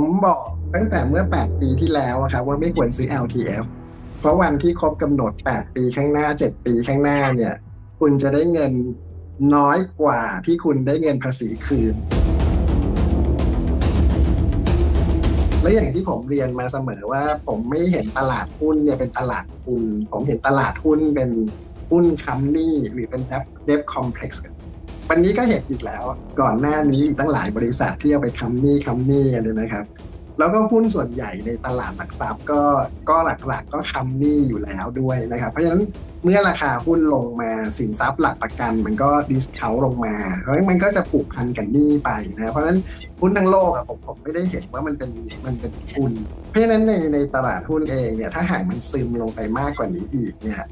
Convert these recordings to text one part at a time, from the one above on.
ผมบอกตั้งแต่เมื่อ 8 ปีที่แล้วอะครับว่าไม่ควรซื้อ LTF เพราะวันที่ครบกำหนด 8 ปีข้างหน้า 7 ปีข้างหน้าเนี่ย คุณจะได้เงินน้อยกว่าที่คุณได้เงินภาษีคืน และอย่างที่ผมเรียนมาเสมอว่าผมไม่เห็นตลาดหุ้นเนี่ยเป็นตลาดทุนผมเห็นตลาดหุ้นเป็นหุ้นคัมนี่หรือเป็นเดฟคอมเพล็กซ์ วันนี้ก็เห็นอีกแล้ว ก่อนหน้านี้อีกตั้งหลายบริษัทที่เอาไปคัมนี่คัมนี่กันเลยนะครับ แล้วก็หุ้นส่วนใหญ่ในตลาดหลักทรัพย์ก็ก็หลักๆ ก็คัมนี่อยู่แล้วด้วยนะครับ เพราะฉะนั้นเมื่อราคาหุ้นลงมาสินทรัพย์หลักประกัน มันก็ดิสเคาลงมาเพราะฉะนั้นมันก็จะผูกพันกับหนี้ไปนะเพราะฉะนั้นหุ้นทั้งโลกอะผมผมไม่ได้เห็นว่ามันเป็นมันเป็นทุนเพราะฉะนั้นในในตลาดหุ้นเองเนี่ยถ้าหากมันซึมลงไปมากกว่านี้อีกเนี่ย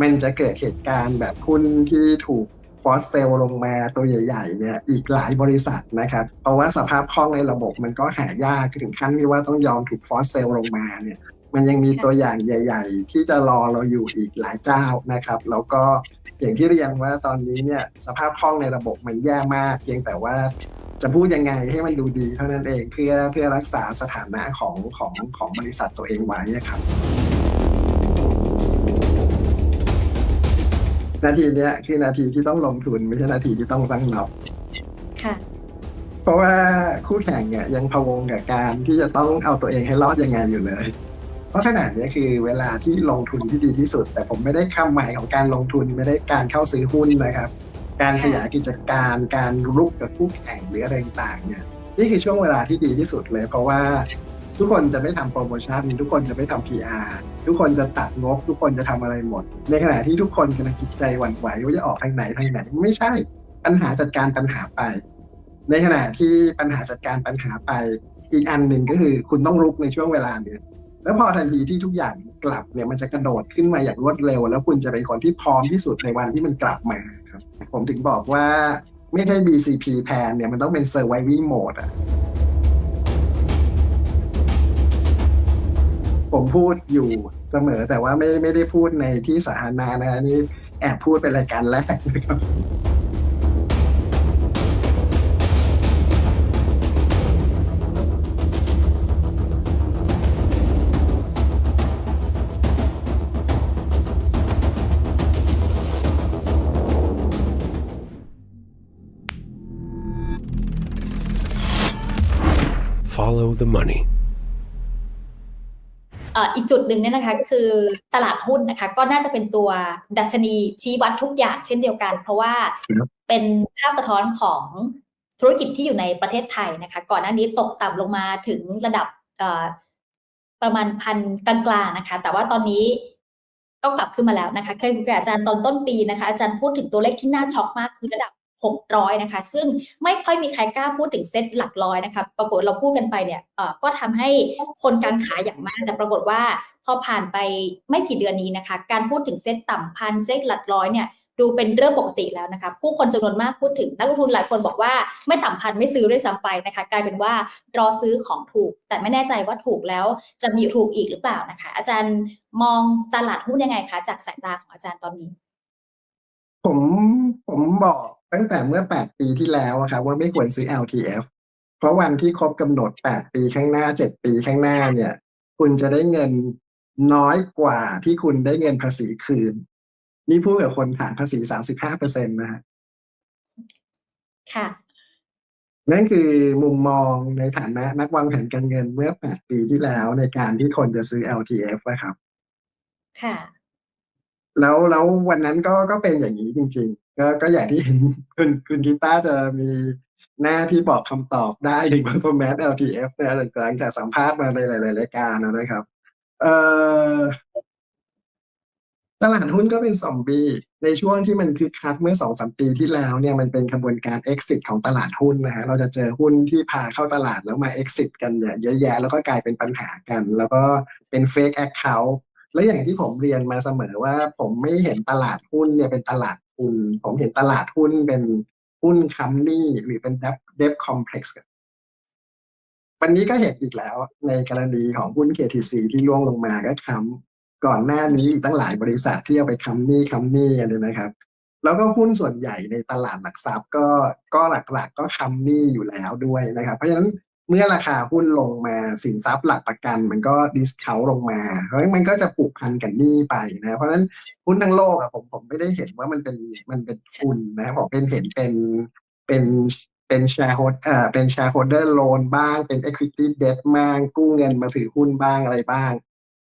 มันจะเกิดเหตุการณ์แบบหุ้นที่ถูก ฟอสเซลลงมาตัวใหญ่ๆเนี่ยอีกหลายบริษัทนะครับเพราะว่าสภาพคล่องในระบบมันก็หายากถึงขั้นที่ว่าต้องยอมถูกฟอสเซลลงมาเนี่ยมันยังมีตัวอย่างใหญ่ ๆ ที่จะรอเราอยู่อีกหลายเจ้านะครับ แล้วก็อย่างที่เรียนว่าตอนนี้เนี่ยสภาพคล่องในระบบมันแย่มากเพียงแต่ว่าจะพูดยังไงให้มันดูดีเท่านั้นเองเพื่อเพื่อรักษาสถานะของของของบริษัทตัวเองไว้นะครับ นาทีเนี้ยคือนาทีที่ต้องลงทุนไม่ใช่นาทีที่ต้องตั้งรับ ค่ะ เพราะว่าคู่แข่งเนี่ยยังพะวงกับการที่จะต้องเอาตัวเองให้รอดยังไงอยู่เลย เพราะขนาดนี้คือเวลาที่ลงทุนที่ดีที่สุด แต่ผมไม่ได้คำหมายของการลงทุนไม่ได้การเข้าซื้อหุ้นนะครับ การขยายกิจการการรุกกับคู่แข่งหรืออะไรต่างๆเนี่ยนี่คือช่วงเวลาที่ดีที่สุดเลย เพราะว่า ทุกคนจะไม่ทำโปรโมชั่นทุกคนจะไม่ทำ PR ทุกคนจะตัดงบ ทุกคนจะทำอะไรหมด ในขณะที่ทุกคนกำลังจิตใจหวั่นไหวว่าจะออกทางไหนทางไหน ไม่ใช่ปัญหาจัดการปัญหาไป ในขณะที่ปัญหาจัดการปัญหาไป อีกอันหนึ่งก็คือคุณต้องรุกในช่วงเวลาเนี่ยแล้วพอทันทีที่ทุกอย่างกลับเนี่ยมันจะกระโดดขึ้นมาอย่างรวดเร็ว แล้วคุณจะเป็นคนที่พร้อมที่สุดในวันที่มันกลับมาครับผมถึงบอกว่าไม่ใช่ BCP แพนเนี่ยมันต้องเป็น surviving mode อะ ผมพูดอยู่เสมอแต่ว่าไม่ไม่ได้พูดในที่สาธารณะนะนี่แอบพูดเป็นรายการแรกนะครับ Follow the money. เอ่ออีกจุดหนึ่งเนี่ยนะคะคือตลาดหุ้นนะคะ ก็น่าจะเป็นตัวดัชนีชี้วัดทุกอย่างเช่นเดียวกัน เพราะว่าครับเป็นภาพสะท้อนของธุรกิจที่อยู่ในประเทศไทยนะคะ ก่อนหน้านี้ตกต่ำลงมาถึงระดับเอ่อประมาณพันกลางๆนะคะ แต่ว่าตอนนี้ก็กลับขึ้นมาแล้วนะคะ เคยคุยกับอาจารย์ตอนต้นปีนะคะ อาจารย์พูดถึงตัวเลขที่น่าช็อกมากคือระดับ 600 นะคะ ซึ่งไม่ค่อยมีใครกล้าพูดถึงเซตหลักร้อยนะคะ ปรากฏเราพูดกันไปเนี่ยก็ทำให้คนกังขาอย่างมาก แต่ปรากฏว่าพอผ่านไปไม่กี่เดือนนี้นะคะ การพูดถึงเซตต่ำพันเซตหลักร้อยเนี่ยดูเป็นเรื่องปกติแล้วนะคะ ผู้คนจำนวนมากพูดถึงนักลงทุนหลายคนบอกว่าไม่ต่ำพันไม่ซื้อด้วยซ้ำไปนะคะ กลายเป็นว่ารอซื้อของถูก แต่ไม่แน่ใจว่าถูกแล้วจะมีถูกอีกหรือเปล่านะคะ อาจารย์มองตลาดหุ้นยังไงคะจากสายตาของอาจารย์ตอนนี้ ผมผมบอกตั้งแต่เมื่อ 8 ปีที่แล้วอะครับว่าไม่ควรซื้อ LTF เพราะวันที่ครบกำหนด 8 ปีข้างหน้า 7 ปีข้างหน้าเนี่ย คุณจะได้เงินน้อยกว่าที่คุณได้เงินภาษีคืน นี่พูดกับคนฐานภาษี 35เปอร์เซ็นต์นะฮะค่ะ นั่นคือมุมมองในฐานะนักวางแผนการเงินเมื่อ 8 ปีที่แล้วในการที่คนจะซื้อ LTF นะครับ ค่ะ แล้วแล้ววันนั้นก็ก็เป็นอย่างนี้จริง ๆ ก็ก็อย่างที่เห็นคุณคุณกีตาจะมีหน้าที่บอกคำตอบได้ถึง performance LTF เนี่ยหลังจากสัมภาษณ์มาในหลายๆรายการนะครับ เอ่อตลาดหุ้นก็เป็นซอมบี้ในช่วงที่มันคึกคักเมื่อสองสามปีที่แล้วเนี่ยมันเป็นกระบวนการ exit ของตลาดหุ้นนะฮะเราจะเจอหุ้นที่พาเข้าตลาดแล้วมา exit กันเนี่ยเยอะแยะแล้วก็กลายเป็นปัญหากัน แล้วก็เป็น fake account และอย่างที่ผมเรียนมาเสมอว่า ผมไม่เห็นตลาดหุ้นเนี่ยเป็นตลาดทุน ผมเห็นตลาดหุ้นเป็นหุ้นคัมนี่หรือเป็น debt debt complex วันนี้ก็เห็นอีกแล้วในกรณีของหุ้น KTC ที่ร่วงลงมาก็ค้ำก่อนหน้านี้ตั้งหลายบริษัทที่เอาไปค้ำนี่ค้ำนี่กันเลยนะครับ แล้วก็หุ้นส่วนใหญ่ในตลาดหลักทรัพย์ก็ก็หลักๆก็ค้ำนี่อยู่แล้วด้วยนะครับ เพราะฉะนั้น เมื่อราคาหุ้นลงมาสินทรัพย์หลักประกัน มันก็ดิสคาวลงมา เพราะฉะนั้นมันก็จะผูกพันกับหนี้ไปนะเพราะฉะนั้นหุ้นทั้งโลกอะผมผมไม่ได้เห็นว่ามันเป็นมันเป็นทุนนะผมเป็นเห็นเป็นเป็นเป็นแชร์โฮดเอ่อเป็นแชร์โฮเดอร์โลนบ้างเป็น equity debt บ้างกู้เงินมาถือหุ้นบ้างอะไรบ้าง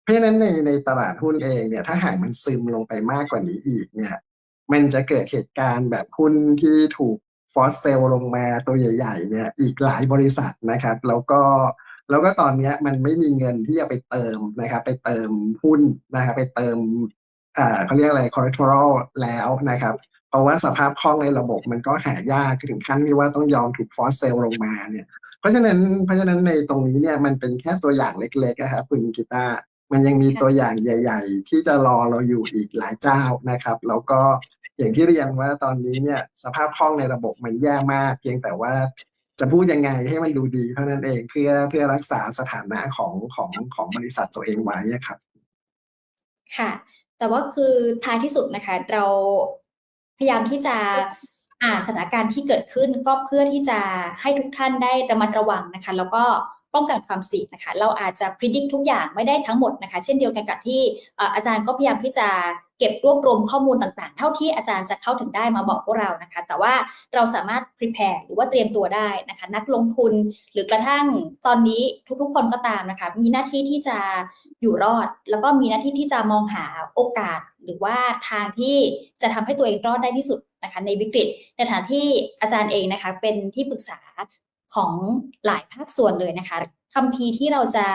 เพราะฉะนั้นในในตลาดหุ้นเองเนี่ยถ้าหากมันซึมลงไปมากกว่านี้อีกเนี่ยมันจะเกิดเหตุการณ์แบบหุ้นที่ถูก ฟอสเซลลงมาตัวใหญ่ๆเนี่ยอีกหลายบริษัทนะครับ แล้วก็แล้วก็ตอนนี้มันไม่มีเงินที่จะไปเติมนะครับ ไปเติมหุ้นนะครับไปเติมอ่าเขาเรียกอะไร collateral แล้วนะครับ เพราะว่าสภาพคล่องในระบบมันก็หายากถึงขั้นที่ว่าต้องยอมถูกฟอสเซลลงมาเนี่ย เพราะฉะนั้นเพราะฉะนั้นในตรงนี้เนี่ยมันเป็นแค่ตัวอย่างเล็กๆนะครับคุณกีตาร์ มันยังมีตัวอย่างใหญ่ ๆ ที่จะรอเราอยู่อีกหลายเจ้านะครับ แล้วก็อย่างที่เรียนว่าตอนนี้เนี่ยสภาพคล่องในระบบมันแย่มาก เพียงแต่ว่าจะพูดยังไงให้มันดูดีเท่านั้นเองเพื่อเพื่อรักษาสถานะของของของบริษัทตัวเองไว้อะครับ ค่ะ แต่ว่าคือท้ายที่สุดนะคะ เราพยายามที่จะอ่านสถานการณ์ที่เกิดขึ้นก็เพื่อที่จะให้ทุกท่านได้ระมัดระวังนะคะ แล้วก็ ป้องกันความเสี่ยงนะคะ เราอาจจะพิจิตทุกอย่างไม่ได้ทั้งหมดนะคะ เช่นเดียวกันกับที่อาจารย์ก็พยายามที่จะเก็บรวบรวมข้อมูลต่างๆ เท่าที่อาจารย์จะเข้าถึงได้มาบอกพวกเรานะคะ แต่ว่าเราสามารถ prepare หรือว่าเตรียมตัวได้นะคะ นักลงทุนหรือกระทั่งตอนนี้ทุกๆ คนก็ตามนะคะ มีหน้าที่ที่จะอยู่รอด แล้วก็มีหน้าที่ที่จะมองหาโอกาส หรือว่าทางที่จะทำให้ตัวเองรอดได้ที่สุดนะคะในวิกฤตในฐานที่อาจารย์เองนะคะเป็นที่ปรึกษา ของหลายภาคส่วนเลยนะคะคัมภีร์ที่เราจะ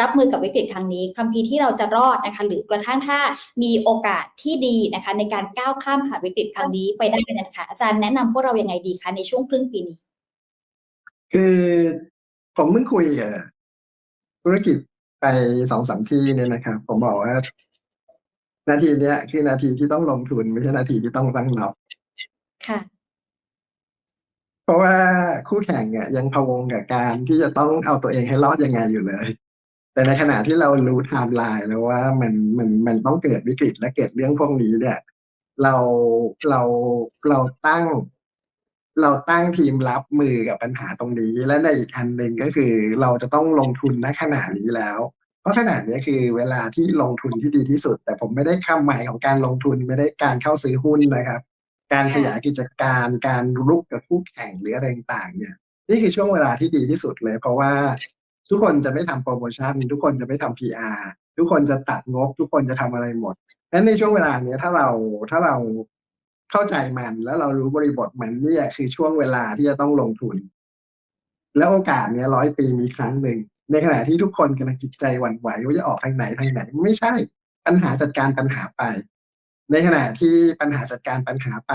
รับมือกับวิกฤตครั้งนี้คัมภีร์ที่เราจะรอดนะคะ หรือกระทั่งถ้ามีโอกาสที่ดีนะคะ ในการก้าวข้ามผ่านวิกฤตครั้งนี้ไปได้นะคะอาจารย์แนะนำพวกเรายังไงดีคะในช่วงครึ่งปีนี้ คือผมเพิ่งคุยกับธุรกิจไปสองสามที่เนี่ยนะครับ ผมบอกว่า นาทีเนี้ยคือนาทีที่ต้องลงทุนไม่ใช่นาทีที่ต้องตั้งรับค่ะ เพราะว่าคู่แข่งอะยังพะวงกับการที่จะต้องเอาตัวเองให้รอดยังไงอยู่เลย แต่ในขณะที่เรารู้ไทม์ไลน์แล้วว่ามันมันมันต้องเกิดวิกฤตและเกิดเรื่องพวกนี้เนี่ย เราเราเราตั้ง เราตั้งทีมรับมือกับปัญหาตรงนี้ และในอีกอันหนึ่งก็คือ เราจะต้องลงทุนณขณะนี้แล้วเพราะขณะนี้คือเวลาที่ลงทุนที่ดีที่สุด แต่ผมไม่ได้คำหมายของการลงทุนไม่ได้การเข้าซื้อหุ้นนะครับ การขยายกิจการการรุกกับคู่แข่งหรืออะไรต่างเนี่ย นี่คือช่วงเวลาที่ดีที่สุดเลย เพราะว่าทุกคนจะไม่ทำโปรโมชั่น ทุกคนจะไม่ทำ PR ทุกคนจะตัดงบ ทุกคนจะทำอะไรหมดงั้นในช่วงเวลาเนี้ยถ้าเราถ้าเราเข้าใจมันแล้วเรารู้บริบทมันนี่คือช่วงเวลาที่จะต้องลงทุน แล้วโอกาสเนี้ยร้อยปีมีครั้งหนึ่งในขณะที่ทุกคนกำลังจิตใจหวั่นไหวว่าจะออกทางไหนทางไหน ไม่ใช่ ปัญหาจัดการปัญหาไป ในขณะที่ปัญหาจัดการปัญหาไป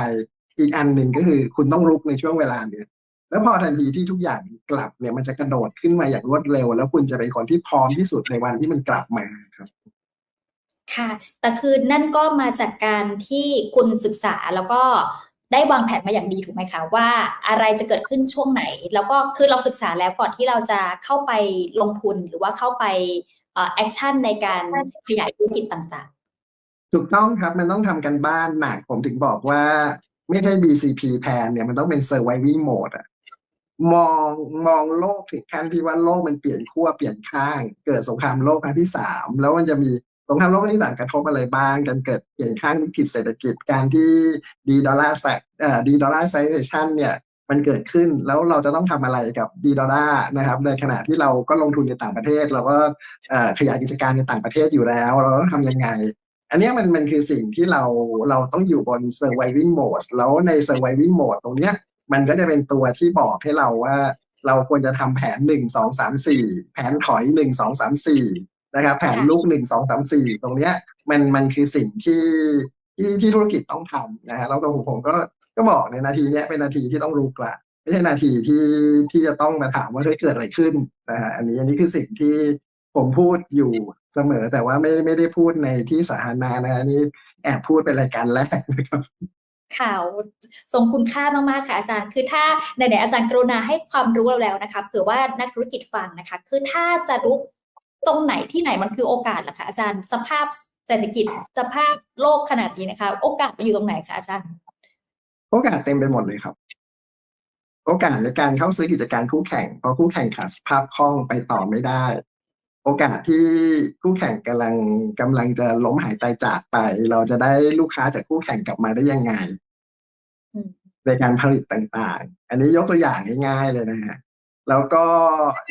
อีกอันหนึ่งก็คือคุณต้องรุกในช่วงเวลาเนี้ยแล้วพอทันทีที่ทุกอย่างกลับเนี่ยมันจะกระโดดขึ้นมาอย่างรวดเร็ว แล้วคุณจะเป็นคนที่พร้อมที่สุดในวันที่มันกลับมาครับค่ะ แต่คือนั่นก็มาจากการที่คุณศึกษาแล้วก็ได้วางแผนมาอย่างดีถูกไหมคะ ว่าอะไรจะเกิดขึ้นช่วงไหน แล้วก็คือเราศึกษาแล้วก่อนที่เราจะเข้าไปลงทุนหรือว่าเข้าไปแอคชั่นในการขยายธุรกิจต่าง ถูกต้องครับมันต้องทำกันบ้านหนักผมถึงบอกว่า ไม่ใช่ BCP แพนเนี่ยมันต้องเป็น surviving mode อะมองมองโลกถึงขั้นที่ว่าโลกมันเปลี่ยนขั้วเปลี่ยนข้าง เกิดสงครามโลกครั้งที่สามแล้วมันจะมีสงครามโลกครั้งที่สามกระทบอะไรบ้างการเกิดเปลี่ยนข้างวิกฤตเศรษฐกิจการที่ดีดอลลาร์ไซเอ่อดีดอลลาร์ไซเชันเนี่ยมันเกิดขึ้นแล้วเราจะต้องทำอะไรกับดีดอลลาร์นะครับ ในขณะที่เราก็ลงทุนในต่างประเทศ เราก็เอ่อขยายกิจการในต่างประเทศอยู่แล้ว เราต้องทำยังไง อันเนี้ยมันมันคือสิ่งที่เราเราต้องอยู่บน surviving mode แล้วใน surviving mode ตรงเนี้ยมันก็จะเป็นตัวที่บอกให้เราว่า เราควรจะทำแผนหนึ่งสองสามสี่แผนถอยหนึ่งสองสามสี่นะครับ แผนลูกหนึ่งสองสามสี่ตรงเนี้ยมันมันคือสิ่งที่ที่ที่ธุรกิจต้องทำนะฮะแล้วตัวผมผมก็ก็บอกในนาทีเนี้ยเป็นนาทีที่ต้องรู้กละไม่ใช่นาทีที่ที่จะต้องมาถามว่าเฮ้ยเกิดอะไรขึ้นนะฮะอันนี้อันนี้คือสิ่งที่ผมพูดอยู่ เสมอแต่ว่าไม่ไม่ได้พูดในที่สาธารณะนะฮะนี่แอบพูดเป็นรายการแรกนะครับๆข่าวทรงคุณค่ามากๆค่ะอาจารย์ คือถ้าไหนๆอาจารย์กรุณาให้ความรู้เราแล้วนะคะเผื่อว่านักธุรกิจฟังนะคะ คือถ้าจะรู้ตรงไหนที่ไหนมันคือโอกาสล่ะคะอาจารย์สภาพเศรษฐกิจสภาพโลกขนาดนี้นะคะ โอกาสมันอยู่ตรงไหนคะอาจารย์ โอกาสเต็มไปหมดเลยครับ โอกาสในการเข้าซื้อกิจการคู่แข่งเพราะคู่แข่งขาดสภาพคล่องไปต่อไม่ได้ โอกาสที่คู่แข่งกำลังกำลังจะล้มหายตายจากไป เราจะได้ลูกค้าจากคู่แข่งกลับมาได้ยังไง อืม ในการผลิตต่างๆ อันนี้ยกตัวอย่างง่ายๆเลยนะฮะ แล้วก็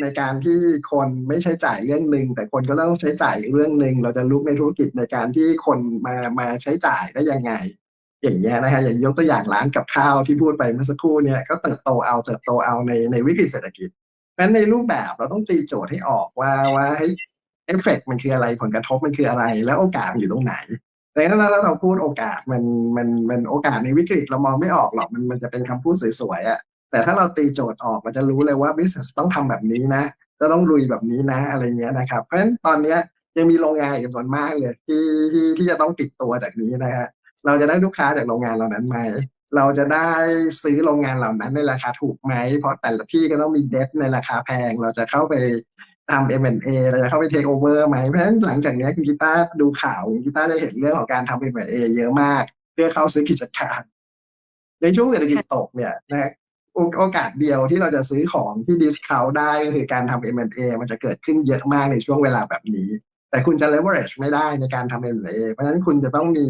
ในการที่คนไม่ใช้จ่ายเรื่องหนึ่งแต่คนก็ต้องใช้จ่ายอีกเรื่องหนึ่งเราจะลุกในธุรกิจในการที่คนมามาใช้จ่ายได้ยังไง อย่างเงี้ยนะฮะอย่างยกตัวอย่างร้านกับข้าวที่พูดไปเมื่อสักครู่เนี่ยก็เติบโตเอาเติบโตเอาในในวิกฤตเศรษฐกิจ เพราะฉะนั้นในรูปแบบเราต้องตีโจทย์ให้ออกว่าว่าให้เอฟเฟกมันคืออะไรผลกระทบมันคืออะไร แล้วโอกาสมันอยู่ตรงไหนดังนั้นถ้าเราพูดโอกาสมันมันมันโอกาสในวิกฤตเรามองไม่ออกหรอกมันมันจะเป็นคำพูดสวยๆอะแต่ถ้าเราตีโจทย์ออกมันจะรู้เลยว่า business ต้องทำแบบนี้นะ จะต้องลุยแบบนี้นะอะไรเงี้ยนะครับ เพราะฉะนั้นตอนเนี้ยยังมีโรงงานอีกจำนวนมากเลยที่ที่ที่จะต้องปิดตัวจากนี้นะฮะเราจะได้ลูกค้าจากโรงงานเหล่านั้นไหม เราจะได้ซื้อโรงงานเหล่านั้นในราคาถูกไหม เพราะแต่ละที่ก็ต้องมีเด t ในราคาแพง เราจะเข้าไปทำ M&A เราจะเข้าไป take over ไหม เพราะฉะนั้นหลังจากนี้คุณกีตาร์ดูข่าวคุณกีตาร์จะเห็นเรื่องของการทำ M&A เยอะมาก เพื่อเข้าซื้อกิจการ ในช่วงเศรษฐกิจตกเนี่ยนะโอกาสเดียวที่เราจะซื้อของที่ดิสคาวได้ก็คือการทำ M&A มันจะเกิดขึ้นเยอะมากในช่วงเวลาแบบนี้ แต่คุณจะ leverage ไม่ได้ในการทำ M&A เพราะฉะนั้นคุณจะต้องมี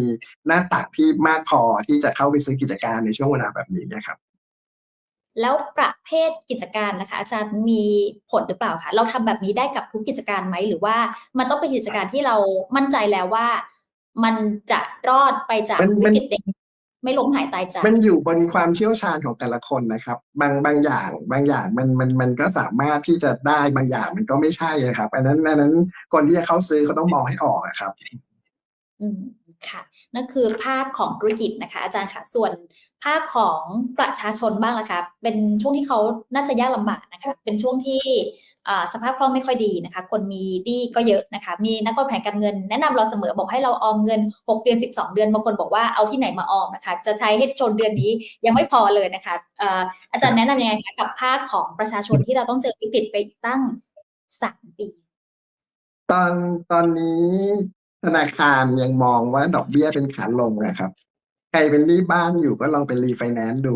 หน้าตักที่มากพอที่จะเข้าไปซื้อกิจการในช่วงเวลาแบบนี้นะครับ แล้วประเภทกิจการนะคะ อาจารย์มีผลหรือเปล่าคะเราทำแบบนี้ได้กับทุกกิจการไหมหรือว่ามันต้องเป็นกิจการที่เรามั่นใจแล้วว่า มันจะรอดไปจากมันวิมันกฤตเด็ก ไม่ล้มหายตายจากมันอยู่บนความเชี่ยวชาญของแต่ละคนนะครับ บางบางอย่างบางอย่างมันมันมันก็สามารถที่จะได้บางอย่างมันก็ไม่ใช่ครับอันนั้นอันนั้นคนที่จะเข้าซื้อเขาต้องมองให้ออกอะครับ ค่ะนั่นคือภาคของธุรกิจนะคะ อาจารย์ค่ะส่วนภาคของประชาชนบ้างละคะเป็นช่วงที่เขาน่าจะยากลำบากนะคะ เป็นช่วงที่สภาพคล่องไม่ค่อยดีนะคะ คนมีหนี้ก็เยอะนะคะ มีนักวางแผนการเงินแนะนำเราเสมอบอกให้เราออมเงิน 6 เดือน 12 เดือนบางคนบอกว่าเอาที่ไหนมาออมนะคะ จะใช้ให้ชนเดือนนี้ยังไม่พอเลยนะคะอาจารย์แนะนำยังไงคะกับภาคของประชาชนที่เราต้องเจอวิกฤตไปตั้งสามปี ตอนตอนนี้ ธนาคารยังมองว่าดอกเบี้ยเป็นขาลงนะครับ ใครเป็นหนี้บ้านอยู่ก็ลองไปรีไฟแนนซ์ดู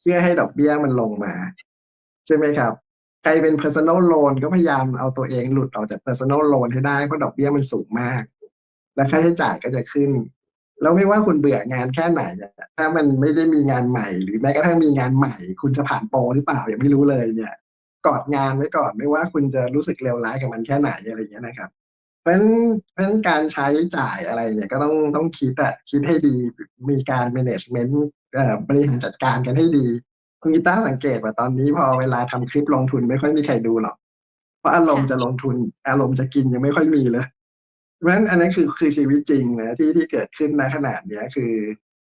เพื่อให้ดอกเบี้ยมันลงมา ใช่ไหมครับ ใครเป็น personal loan ก็พยายามเอาตัวเองหลุดออกจาก personal loan ให้ได้เพราะดอกเบี้ยมันสูงมาก และค่าใช้จ่ายก็จะขึ้น แล้วไม่ว่าคุณเบื่องานแค่ไหน ถ้ามันไม่ได้มีงานใหม่ หรือแม้กระทั่งมีงานใหม่ คุณจะผ่านโปรหรือเปล่ายังไม่รู้เลยเนี่ยกอดงานไว้ก่อนไม่ว่าคุณจะรู้สึกเลวร้ายกับมันแค่ไหนอะไรอย่างเงี้ยนะครับ เพราะฉะนั้นเพราะฉะนั้นการใช้จ่ายอะไรเนี่ยก็ต้องต้องคิดอะคิดให้ดีมีการ management เอ่อบริหารจัดการกันให้ดี คุณกีตาร์สังเกตว่าตอนนี้พอเวลาทำคลิปลงทุนไม่ค่อยมีใครดูหรอกเพราะอารมณ์ค่ะจะลงทุน อารมณ์จะกินยังไม่ค่อยมีเลยเพราะฉะนั้นอันนั้นคือคือชีวิตจริงนะที่ที่เกิดขึ้นณขนาดเนี้ยคือ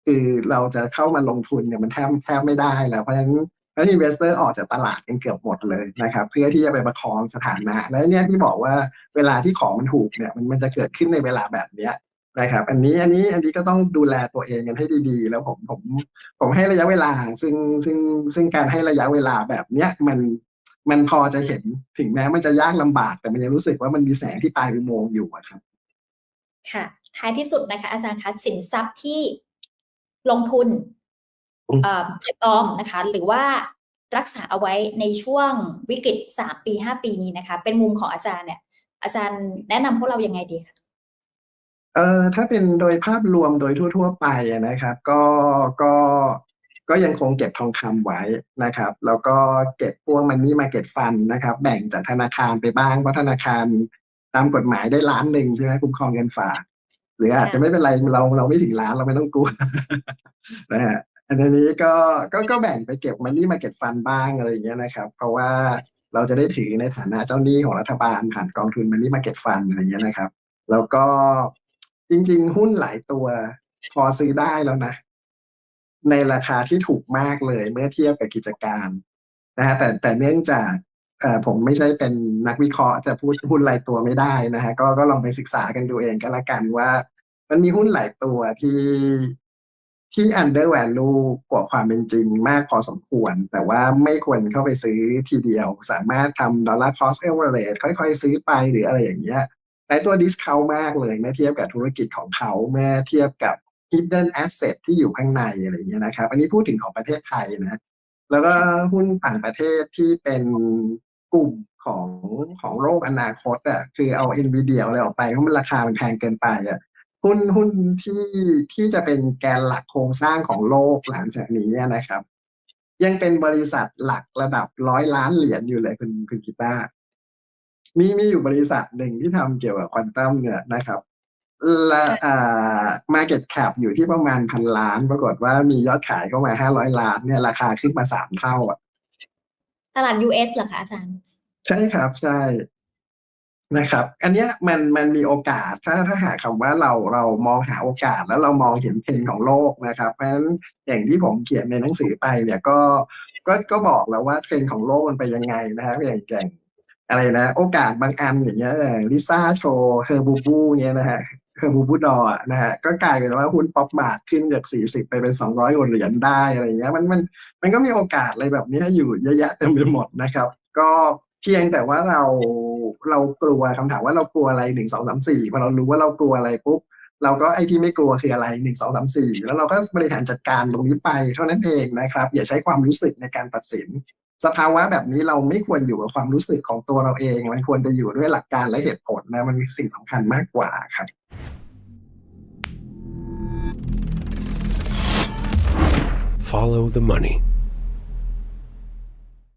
คือเราจะเข้ามาลงทุนเนี่ยมันแทบแทบไม่ได้แล้วเพราะฉะนั้น เพราะฉะนั้น investor ออกจากตลาดกันเกือบหมดเลยนะครับเพื่อที่จะไปประคองสถานะ และเนี่ยที่บอกว่าเวลาที่ของมันถูกเนี่ยมันมันจะเกิดขึ้นในเวลาแบบเนี้ยนะครับอันนี้อันนี้อันนี้ก็ต้องดูแลตัวเองกันให้ดีๆ แล้วผมผมผมให้ระยะเวลา ซึ่งซึ่งซึ่งการให้ระยะเวลาแบบเนี้ยมันมันพอจะเห็นถึงแม้มันจะยากลำบาก แต่มันยังรู้สึกว่ามันมีแสงที่ปลายอุโมงค์อยู่อะครับ ค่ะท้ายที่สุดนะคะ อาจารย์คะสินทรัพย์ที่ลงทุน อืมเอ่อเก็บออมนะคะ หรือว่ารักษาเอาไว้ในช่วงวิกฤตสามปีห้าปีนี้นะคะ เป็นมุมของอาจารย์เนี่ย อาจารย์แนะนำพวกเรายังไงดีคะเอ่อถ้าเป็นโดยภาพรวมโดยทั่ว ๆ ไปอะนะครับ ก็ก็ก็ยังคงเก็บทองคำไว้นะครับ แล้วก็เก็บพวกมันนี่มาเก็ตฟันนะครับ แบ่งจากธนาคารไปบ้างเพราะธนาคารตามกฎหมายได้ล้านหนึ่งใช่ไหมคุ้มครองเงินฝาก หรืออาจจะไม่เป็นไรเราเราไม่ถึงล้านเราไม่ต้องกลัวนะฮะ อันนี้ก็ก็ก็แบ่งไปเก็บมันนี่มาเก็ตฟันบ้างอะไรอย่างเงี้ยนะครับ เพราะว่าเราจะได้ถือในฐานะเจ้าหนี้ของรัฐบาลผ่านกองทุนมันนี่มาเก็ตฟันอะไรอย่างเงี้ยนะครับ แล้วก็จริง ๆ หุ้นหลายตัวพอซื้อได้แล้วนะ ในราคาที่ถูกมากเลยเมื่อเทียบกับกิจการนะฮะแต่แต่เนื่องจากเอ่อผมไม่ใช่เป็นนักวิเคราะห์จะพูดหุ้นรายตัวไม่ได้นะฮะก็ก็ลองไปศึกษากันดูเองก็แล้วกันว่า มันมีหุ้นหลายตัวที่ ที่ under value กว่าความเป็นจริงมากพอสมควร แต่ว่าไม่ควรเข้าไปซื้อทีเดียว สามารถทำ dollar cost average ค่อยๆ ซื้อไปหรืออะไรอย่างเงี้ยหลายตัว discount มากเลยเมื่อเทียบกับธุรกิจของเขาเมื่อเทียบกับ hidden asset ที่อยู่ข้างในอะไรอย่างเงี้ยนะครับ อันนี้พูดถึงของประเทศไทยนะ แล้วก็หุ้นต่างประเทศที่เป็นกลุ่มของของโลกอนาคตอะคือเอา NVIDIA อะไรออกไปเพราะมันราคามันแพงเกินไปอะ หุ้นหุ้นที่ที่จะเป็นแกนหลักโครงสร้างของโลกหลังจากนี้นะครับ ยังเป็นบริษัทหลักระดับร้อยล้านเหรียญอยู่เลยคุณคุณกีตาร์มีมีอยู่บริษัทหนึ่งที่ทำเกี่ยวกับควอนตัมเนี่ยนะครับและอ่า market cap อยู่ที่ประมาณพันล้าน ปรากฏว่ามียอดขายเข้ามาห้าร้อยล้านเนี่ยราคาขึ้นมาสามเท่าอะตลาด US เหรอคะอาจารย์ ใช่ครับใช่ นะครับ อันเนี้ยมันมันมีโอกาสถ้าถ้าหากคำว่าเราเรามองหาโอกาสแล้วเรามองเห็นเทรนด์ของโลกนะครับ เพราะฉะนั้นอย่างที่ผมเขียนในหนังสือไปเนี่ยก็ก็ก็บอกแล้วว่าเทรนด์ของโลกมันไปยังไงนะครับอย่างอย่างอะไรนะโอกาสบางอันอย่างเงี้ยลิซ่าโชว์เฮอร์บูบูเงี้ยนะฮะเฮอร์บูบูดอร์นะฮะก็กลายเป็นว่าหุ้นป๊อปมาร์ทขึ้นจากสี่สิบไปเป็นสองร้อยกว่าเหรียญได้อะไรอย่างเงี้ยมันมันมันก็มีโอกาสอะไรแบบนี้อยู่เยอะแยะเต็มไปหมดนะครับ ก็เพียงแต่ว่าเรา เรากลัวคำถามว่าเรากลัวอะไรหนึ่งสองสามสี่พอเรารู้ว่าเรากลัวอะไรปุ๊บเราก็ไอ้ที่ไม่กลัวคืออะไรหนึ่งสองสามสี่แล้วเราก็บริหารจัดการตรงนี้ไปเท่านั้นเองนะครับ อย่าใช้ความรู้สึกในการตัดสิน สภาวะแบบนี้เราไม่ควรอยู่กับความรู้สึกของตัวเราเอง มันควรจะอยู่ด้วยหลักการและเหตุผลนะมันมีสิ่งสำคัญมากกว่าครับ Follow the money.